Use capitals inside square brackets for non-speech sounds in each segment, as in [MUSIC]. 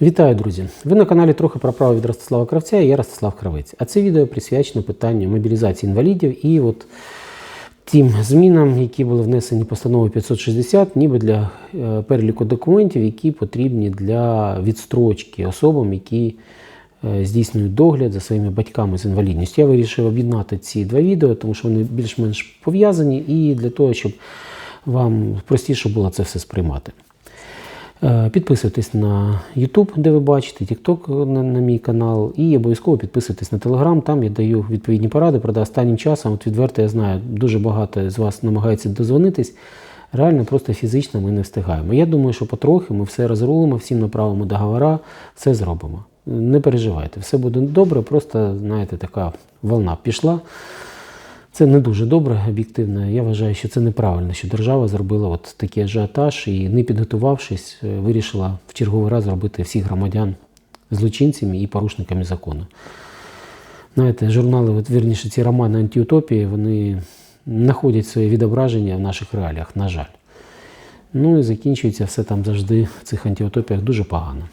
Вітаю, друзі! Ви на каналі трохи про право від Ростислава Кравця і я Ростислав Кравець. А це відео присвячено питанню мобілізації інвалідів і от тим змінам, які були внесені постановою 560, ніби для е, переліку документів, які потрібні для відстрочки особам, які е, здійснюють догляд за своїми батьками з інвалідністю. Я вирішив об'єднати ці два відео, тому що вони більш-менш пов'язані, і для того, щоб вам простіше було це все сприймати. Е, Підписуйтесь на YouTube, де ви бачите, TikTok на, на мій канал, і обов'язково підписуйтесь на Telegram, там я даю відповідні поради. Правда, останнім часом, от відверто я знаю, дуже багато з вас намагається дозвонитись. Реально, просто фізично ми не встигаємо. Я думаю, що потрохи ми все розрулимо, всім направимо договора, все зробимо. Не переживайте, все буде добре, просто, знаєте, така волна пішла. Це не дуже добре, об'єктивно. Я вважаю, що це неправильно, що держава зробила от такий ажіотаж і, не підготувавшись, е, вирішила в черговий раз зробити всіх громадян злочинцями і порушниками закону. Знаєте, журнали, от, вірніше, ці романи антиутопії, вони знаходять своє відображення в наших реаліях, на жаль. Ну і закінчується все там завжди в цих антиутопіях дуже погано.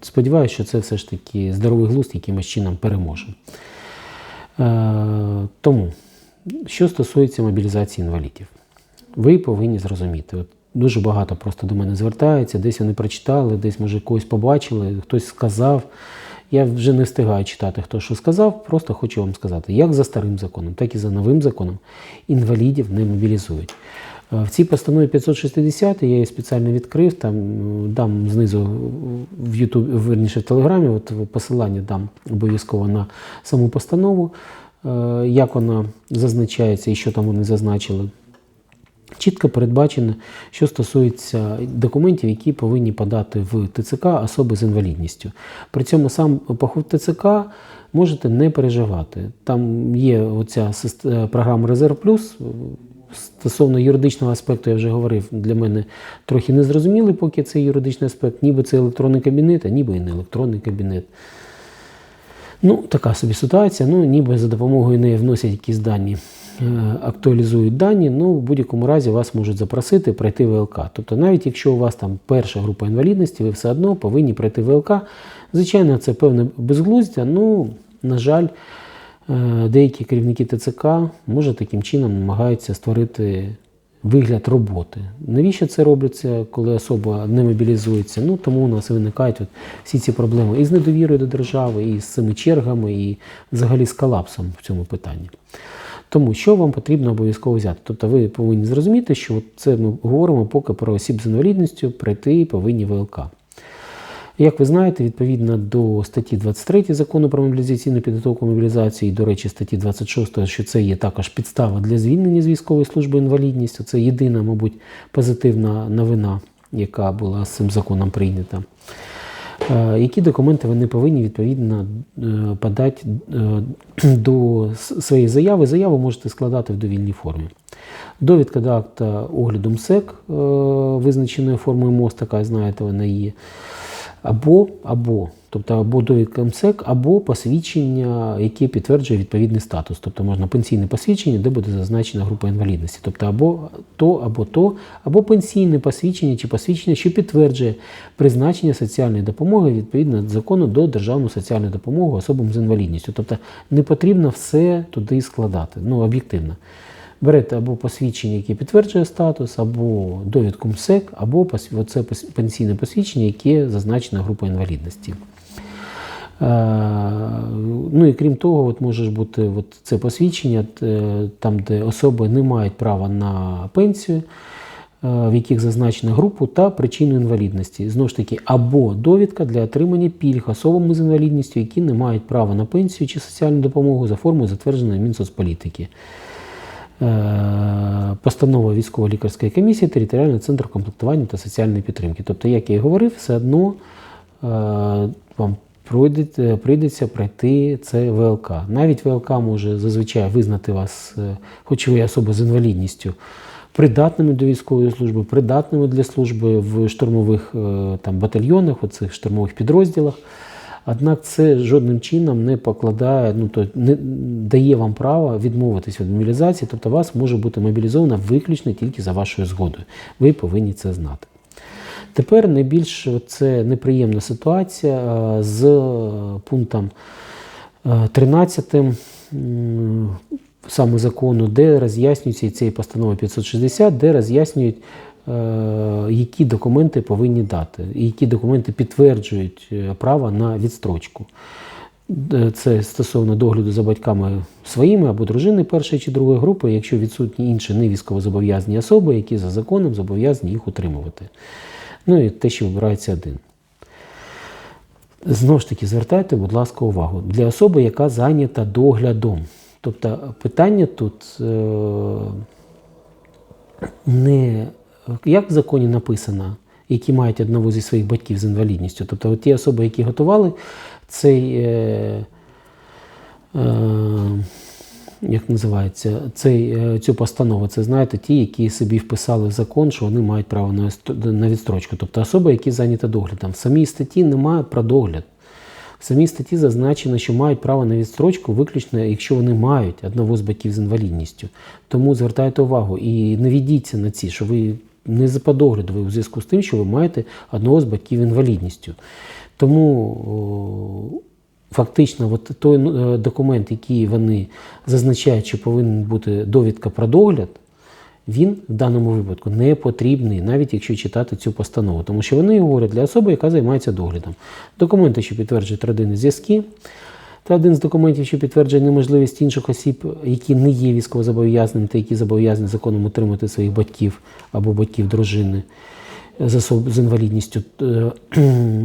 Сподіваюся, що це все ж таки здоровий глузд якимось чином переможе. Е, Тому, що стосується мобілізації інвалідів, ви повинні зрозуміти. От дуже багато просто до мене звертається, десь вони прочитали, десь, може, когось побачили, хтось сказав. Я вже не встигаю читати, хто що сказав, просто хочу вам сказати, як за старим законом, так і за новим законом інвалідів не мобілізують. Е, В цій постанові 560 я її спеціально відкрив, там дам знизу в YouTube, верніше в Телеграмі, от посилання дам обов'язково на саму постанову, е, як вона зазначається і що там вони зазначили. Чітко передбачено, що стосується документів, які повинні подати в ТЦК особи з інвалідністю. При цьому сам поход ТЦК можете не переживати. Там є оця е, програма Резерв Плюс. Стосовно юридичного аспекту, я вже говорив, для мене трохи незрозумілий, поки цей юридичний аспект, ніби це електронний кабінет, а ніби і не електронний кабінет. Ну, така собі ситуація. Ну, ніби за допомогою неї вносять якісь дані, е, актуалізують дані. Ну, в будь-якому разі вас можуть запросити пройти ВЛК. Тобто, навіть якщо у вас там перша група інвалідності, ви все одно повинні пройти ВЛК. Звичайно, це певне безглуздя. Ну, на жаль, е, деякі керівники ТЦК може таким чином намагаються створити вигляд роботи. Навіщо це робиться, коли особа не мобілізується? Ну тому у нас виникають от всі ці проблеми і з недовірою до держави, і з цими чергами, і взагалі з колапсом в цьому питанні. Тому що вам потрібно обов'язково взяти? Тобто ви повинні зрозуміти, що це ми говоримо поки про осіб з інвалідністю, прийти повинні ВЛК. Як ви знаєте, відповідно до статті 23 закону про мобілізаційну підготовку мобілізації, і, до речі, статті 26, що це є також підстава для звільнення з військової служби інвалідністю. Це єдина, мабуть, позитивна новина, яка була з цим законом прийнята. Е, Які документи вони повинні відповідно е, подати е, до своєї заяви? Заяву можете складати в довільній формі. Довідка до акта огляду МСЕК, визначеною формою МОЗ, така знаєте, вона є. Або, або, тобто або довідка МСЕК, або посвідчення, яке підтверджує відповідний статус. Тобто можна пенсійне посвідчення, де буде зазначена група інвалідності. Тобто або то, або то, або пенсійне посвідчення чи посвідчення, що підтверджує призначення соціальної допомоги відповідно до закону до державну соціальну допомогу особам з інвалідністю. Тобто не потрібно все туди складати, ну об'єктивно. Берете або посвідчення, яке підтверджує статус, або довідку МСЕК, або пос- пенсійне посвідчення, яке зазначена група інвалідності. Е, Ну і крім того, от може бути от це посвідчення, е, там, де особи не мають права на пенсію, е, в яких зазначена групу та причину інвалідності. Знову ж таки, або довідка для отримання пільг особам з інвалідністю, які не мають права на пенсію чи соціальну допомогу за формою затвердженої Мінсоцполітики. Е, Постанова військово-лікарської комісії, територіальний центр комплектування та соціальної підтримки. Тобто, як я і говорив, все одно е, вам прийдеться пройти це ВЛК. Навіть ВЛК може зазвичай визнати вас, е, хоч ви особа з інвалідністю, придатними до військової служби, придатними для служби в штурмових е, там, батальйонах, оцих штурмових підрозділах. Однак це жодним чином не покладає, ну то не дає вам право відмовитись від мобілізації, тобто вас може бути мобілізовано виключно тільки за вашою згодою. Ви повинні це знати. Тепер найбільш це неприємна ситуація е, з е, пунктом е, 13 саме закону, де роз'яснюється і цієї постанови 560, де роз'яснюють, е, які документи повинні дати, і які документи підтверджують е, право на відстрочку. Е, Це стосовно догляду за батьками своїми або дружини першої чи другої групи, якщо відсутні інші не військовозобов'язані особи, які за законом зобов'язані їх утримувати. Ну і те, що вибирається один. Знову ж таки, звертайте, будь ласка, увагу для особи, яка зайнята доглядом. Тобто питання тут е, не як в законі написано, які мають одного зі своїх батьків з інвалідністю. Тобто ті особи, які готували цей, е, е, як називається, цей, е, цю постанову, це знаєте, ті, які собі вписали в закон, що вони мають право на, відстрочку. Тобто особи, які зайняті доглядом. В самій статті немає про догляд. В самій статті зазначено, що мають право на відстрочку виключно, якщо вони мають одного з батьків з інвалідністю. Тому звертайте увагу і не ведіться на ці, що ви не за по ви у зв'язку з тим, що ви маєте одного з батьків інвалідністю. Тому фактично, от той ну, е, документ, який вони зазначають, що повинен бути довідка про догляд, він в даному випадку не потрібний, навіть якщо читати цю постанову, тому що вони говорять для особи, яка займається доглядом. Документи, що підтверджують родинні зв'язки, та один з документів, що підтверджує неможливість інших осіб, які не є військовозобов'язаними та які зобов'язані законом утримати своїх батьків або батьків дружини з особ з інвалідністю, е,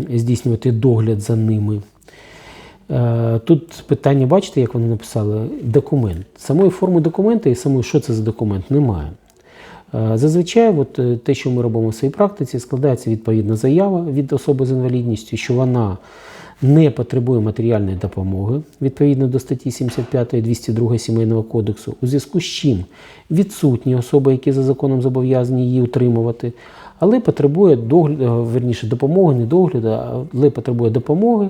[CLEARS THROAT] здійснювати догляд за ними. Е, Тут питання, бачите, як вони написали, документ. Самої форми документа і самої, що це за документ, немає. Е, Зазвичай, от е, те, що ми робимо в своїй практиці, складається відповідна заява від особи з інвалідністю, що вона не потребує матеріальної допомоги відповідно до статті 75 і 202 Сімейного кодексу, у зв'язку з чим відсутні особи, які за законом зобов'язані її утримувати, але потребує догляду, верніше допомоги, не догляду, але потребує допомоги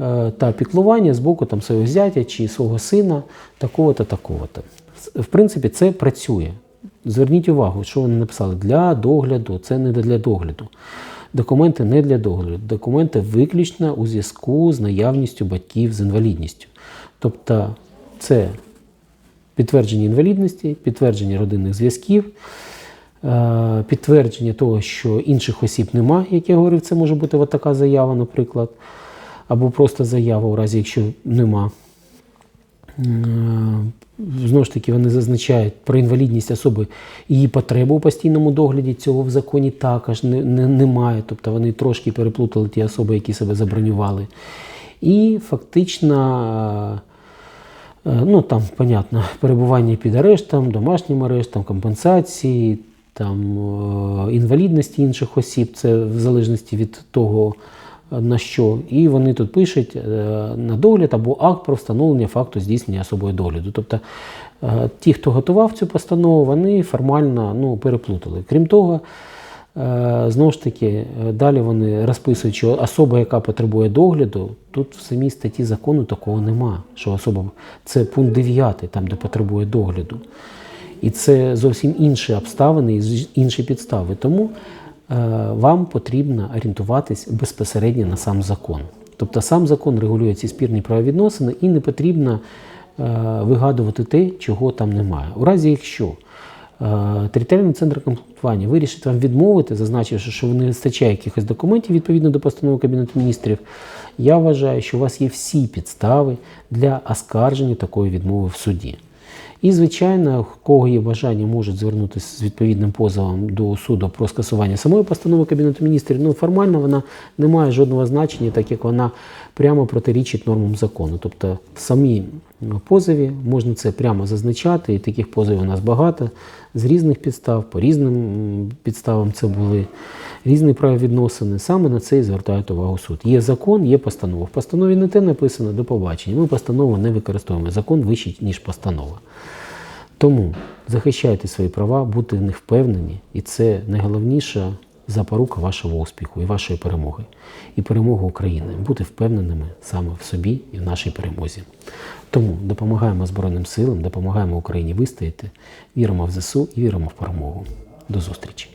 е, та піклування з боку там, свого зятя чи свого сина, такого-то, такого-то. В принципі, це працює. Зверніть увагу, що вони написали для догляду, це не для догляду. Документи не для догляду, документи виключно у зв'язку з наявністю батьків з інвалідністю. Тобто це підтвердження інвалідності, підтвердження родинних зв'язків, е, підтвердження того, що інших осіб немає, як я говорив, це може бути от така заява, наприклад, або просто заява, у разі якщо нема. Е, Знову ж таки, вони зазначають про інвалідність особи її потребу у постійному догляді. Цього в законі також не, не, немає. Тобто вони трошки переплутали ті особи, які себе забронювали. І фактично, е, ну там, понятно, перебування під арештом, домашнім арештом, компенсації, там, е, інвалідності інших осіб, це в залежності від того, на що. І вони тут пишуть е, на догляд або акт про встановлення факту здійснення особою догляду. Тобто е, ті, хто готував цю постанову, вони формально ну, переплутали. Крім того, е, знову ж таки, е, далі вони розписують, що особа, яка потребує догляду, тут в самій статті закону такого нема. Що особа це пункт 9, там, де потребує догляду. І це зовсім інші обставини інші підстави. Тому е, вам потрібно орієнтуватись безпосередньо на сам закон. Тобто сам закон регулює ці спірні правовідносини і не потрібно е, вигадувати те, чого там немає. У разі, якщо е, територіальний центр комплектування вирішить вам відмовити, зазначивши, що не вистачає якихось документів відповідно до постанови Кабінету міністрів, я вважаю, що у вас є всі підстави для оскарження такої відмови в суді. І, звичайно, кого є бажання, можуть звернутися з відповідним позовом до суду про скасування самої постанови Кабінету міністрів. Ну, формально вона не має жодного значення, так як вона прямо протирічить нормам закону. Тобто в самій позові можна це прямо зазначати, і таких позовів у нас багато з різних підстав, по різним підставам це були різні правовідносини. Саме на це і звертають увагу суд. Є закон, є постанова. В постанові не те написано до побачення. Ми постанову не використовуємо. Закон вищий, ніж постанова. Тому захищайте свої права, будьте в них впевнені, і це найголовніша запорука вашого успіху і вашої перемоги, і перемоги України. Бути впевненими саме в собі і в нашій перемозі. Тому допомагаємо Збройним силам, допомагаємо Україні вистояти, віримо в ЗСУ і віримо в перемогу. До зустрічі!